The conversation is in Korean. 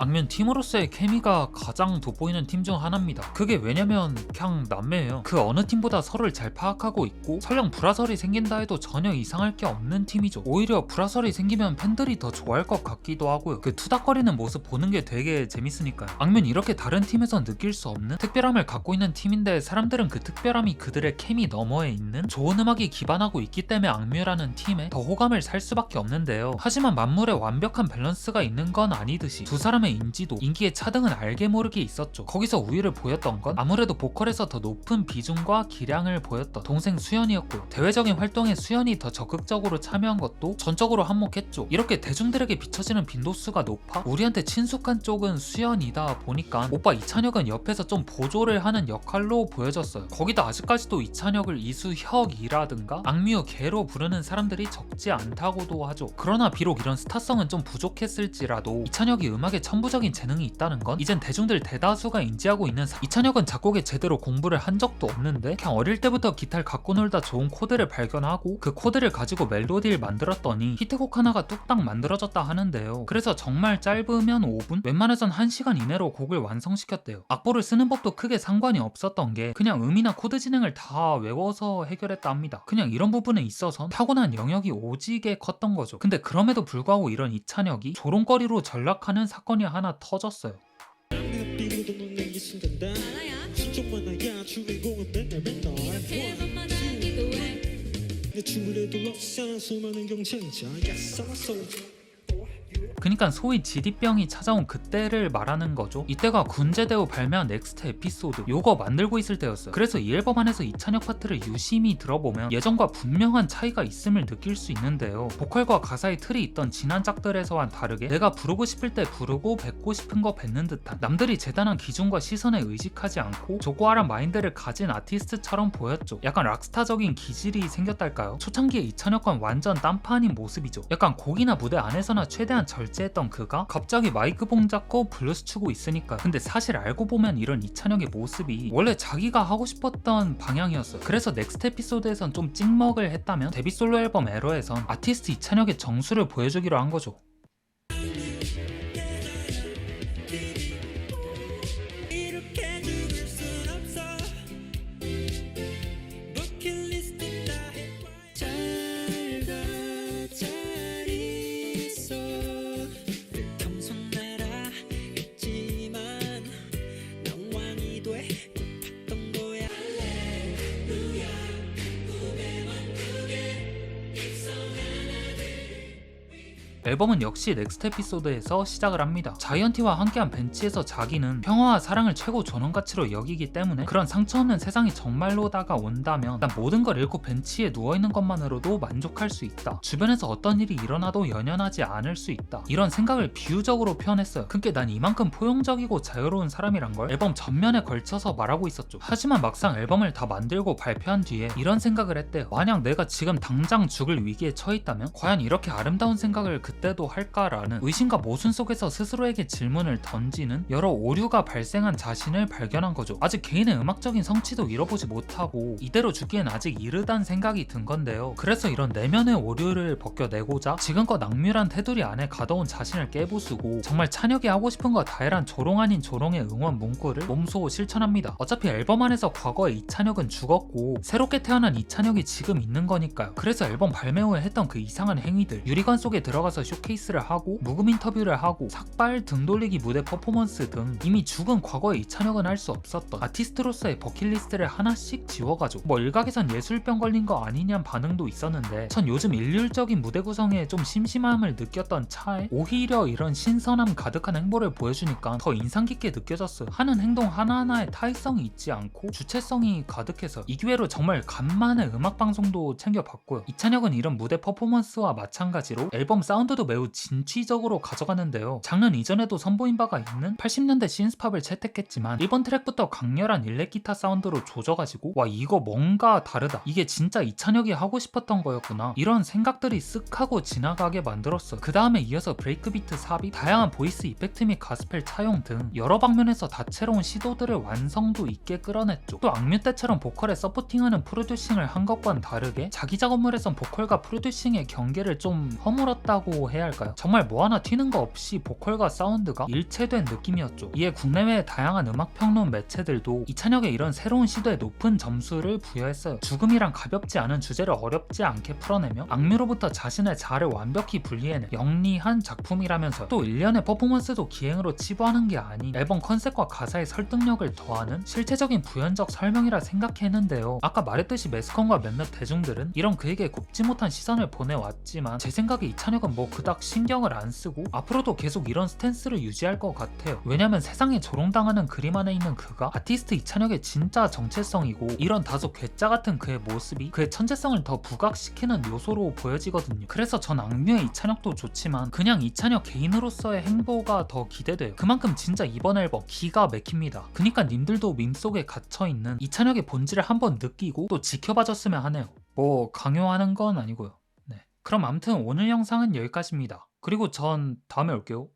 악면 팀으로서의 케미가 가장 돋보이는 팀 중 하나입니다. 그게 왜냐면 그냥 남매예요. 그 어느 팀보다 서로를 잘 파악하고 있고 설령 불화설이 생긴다 해도 전혀 이상할 게 없는 팀이죠. 오히려 불화설이 생기면 팬들이 더 좋아할 것 같기도 하고요. 그 투닥거리는 모습 보는 게 되게 재밌으니까요. 악면 이렇게 다른 팀에선 느낄 수 없는 특별함을 갖고 있는 팀인데 사람들은 그 특별함이 그들의 케미 너머에 있는 좋은 음악이 기반하고 있기 때문에 악뮤라는 팀에 더 호감을 살 수밖에 없는데요. 하지만 만물에 완벽한 밸런스가 있는 건 아니듯이 두 사람의 인지도, 인기의 차등은 알게 모르게 있었죠. 거기서 우위를 보였던 건 아무래도 보컬에서 더 높은 비중과 기량을 보였던 동생 수연이었고요. 대외적인 활동에 수연이 더 적극적으로 참여한 것도 전적으로 한몫했죠. 이렇게 대중들에게 비춰지는 빈도수가 높아 우리한테 친숙한 쪽은 수연이다 보니까 오빠 이찬혁은 옆에서 좀 보조를 하는 역할로 보여졌어요. 거기다 아직까지도 이찬혁을 이수혁이라든가 악뮤 개로 부르는 사람들이 적지 않다고도 하죠. 그러나 비록 이런 스타성은 좀 부족했을지라도 이찬혁이 음악에 천부적인 재능이 있다는 건 이젠 대중들 대다수가 인지하고 있는 사... 이찬혁은 작곡에 제대로 공부를 한 적도 없는데 그냥 어릴 때부터 기타를 갖고 놀다 좋은 코드를 발견하고 그 코드를 가지고 멜로디를 만들었더니 히트곡 하나가 뚝딱 만들어졌다 하는데요. 그래서 정말 짧으면 5분, 웬만해선 1시간 이내로 곡을 완성시켰대요. 악보를 쓰는 법도 크게 상관이 없었던 게 그냥 음이나 코드 진행을 다 외워서 해결했다 합니다. 그냥 이런 부분에 있어선 타고난 영역이 오지게 컸던 거죠. 근데 그럼에도 불구하고 이런 이찬혁이 조롱거리로 전락하는 사건이 하나 터졌어요. 그니까 소위 지디병이 찾아온 그때를 말하는 거죠. 이때가 군제대후 발매한 넥스트 에피소드 요거 만들고 있을 때였어요. 그래서 이 앨범 안에서 이찬혁 파트를 유심히 들어보면 예전과 분명한 차이가 있음을 느낄 수 있는데요. 보컬과 가사의 틀이 있던 지난 짝들에서와는 다르게 내가 부르고 싶을 때 부르고 뱉고 싶은 거 뱉는 듯한 남들이 재단한 기준과 시선에 의식하지 않고 조고아란 마인드를 가진 아티스트처럼 보였죠. 약간 락스타적인 기질이 생겼달까요? 초창기에 이찬혁과는 완전 딴판인 모습이죠. 약간 곡이나 무대 안에서나 최대한 절제했던 그가 갑자기 마이크 봉 잡고 블루스 추고 있으니까. 근데 사실 알고 보면 이런 이찬혁의 모습이 원래 자기가 하고 싶었던 방향이었어요. 그래서 넥스트 에피소드에선 좀 찍먹을 했다면 데뷔 솔로 앨범 에러에선 아티스트 이찬혁의 정수를 보여주기로 한 거죠 앨범은 역시 넥스트 에피소드에서 시작을 합니다. 자이언티와 함께한 벤치에서 자기는 평화와 사랑을 최고 존엄 가치로 여기기 때문에 그런 상처 없는 세상이 정말로 다가온다면 난 모든 걸 잃고 벤치에 누워있는 것만으로도 만족할 수 있다. 주변에서 어떤 일이 일어나도 연연하지 않을 수 있다. 이런 생각을 비유적으로 표현했어요. 그게 난 이만큼 포용적이고 자유로운 사람이란 걸 앨범 전면에 걸쳐서 말하고 있었죠. 하지만 막상 앨범을 다 만들고 발표한 뒤에 이런 생각을 했대요. 만약 내가 지금 당장 죽을 위기에 처했다면 과연 이렇게 아름다운 생각을 그 때도 할까라는 의심과 모순 속에서 스스로에게 질문을 던지는 여러 오류가 발생한 자신을 발견한 거죠. 아직 개인의 음악적인 성취도 잃어보지 못하고 이대로 죽기엔 아직 이르단 생각이 든 건데요. 그래서 이런 내면의 오류를 벗겨내고자 지금껏 악뮤란 테두리 안에 가둬온 자신을 깨부수고 정말 찬혁이 하고 싶은 거 다해란 조롱 아닌 조롱의 응원 문구를 몸소 실천합니다. 어차피 앨범 안에서 과거의 이찬혁은 죽었고 새롭게 태어난 이찬혁이 지금 있는 거니까요. 그래서 앨범 발매 후에 했던 그 이상한 행위들 유리관 속에 들어가서 쇼케이스를 하고 무금 인터뷰를 하고 삭발 등 돌리기 무대 퍼포먼스 등 이미 죽은 과거의 이찬혁은 할 수 없었던 아티스트로서의 버킷리스트를 하나씩 지워가죠. 뭐 일각에선 예술병 걸린 거 아니냐는 반응도 있었는데 전 요즘 일률적인 무대 구성에 좀 심심함을 느꼈던 차에 오히려 이런 신선함 가득한 행보를 보여주니까 더 인상 깊게 느껴졌어요. 하는 행동 하나하나에 타의성이 있지 않고 주체성이 가득해서 이 기회로 정말 간만에 음악 방송도 챙겨봤고요. 이찬혁은 이런 무대 퍼포먼스와 마찬가지로 앨범 사운드 도 매우 진취적으로 가져가는데요. 장르 이전에도 선보인 바가 있는 80년대 신스팝을 채택했지만 1번 트랙부터 강렬한 일렉 기타 사운드로 조져가지고 와 이거 뭔가 다르다. 이게 진짜 이찬혁이 하고 싶었던 거였구나. 이런 생각들이 쓱 하고 지나가게 만들었어요. 그 다음에 이어서 브레이크 비트 삽입, 다양한 보이스 이펙트 및 가스펠 차용 등 여러 방면에서 다채로운 시도들을 완성도 있게 끌어냈죠. 또 악뮤 때처럼 보컬에 서포팅하는 프로듀싱을 한 것과는 다르게 자기 작업물에선 보컬과 프로듀싱의 경계를 좀 허물었다고 해야 할까요? 정말 뭐 하나 튀는 거 없이 보컬과 사운드가 일체된 느낌이었죠. 이에 국내외 다양한 음악 평론 매체들도 이찬혁의 이런 새로운 시도에 높은 점수를 부여했어요. 죽음이란 가볍지 않은 주제를 어렵지 않게 풀어내며 악뮤로부터 자신의 자아를 완벽히 분리해낸 영리한 작품이라면서 또 일련의 퍼포먼스도 기행으로 치부하는 게 아닌 앨범 컨셉과 가사의 설득력을 더하는 실체적인 부연적 설명이라 생각했는데요. 아까 말했듯이 매스컴과 몇몇 대중들은 이런 그에게 굽지 못한 시선을 보내왔지만 제 생각에 이찬혁은 뭐 그닥 신경을 안 쓰고 앞으로도 계속 이런 스탠스를 유지할 것 같아요. 왜냐면 세상에 조롱당하는 그림 안에 있는 그가 아티스트 이찬혁의 진짜 정체성이고 이런 다소 괴짜 같은 그의 모습이 그의 천재성을 더 부각시키는 요소로 보여지거든요. 그래서 전 악뮤의 이찬혁도 좋지만 그냥 이찬혁 개인으로서의 행보가 더 기대돼요. 그만큼 진짜 이번 앨범 기가 막힙니다. 그니까 님들도 밈 속에 갇혀있는 이찬혁의 본질을 한번 느끼고 또 지켜봐줬으면 하네요. 뭐 강요하는 건 아니고요. 네. 그럼 암튼 오늘 영상은 여기까지입니다. 그리고 전 다음에 올게요.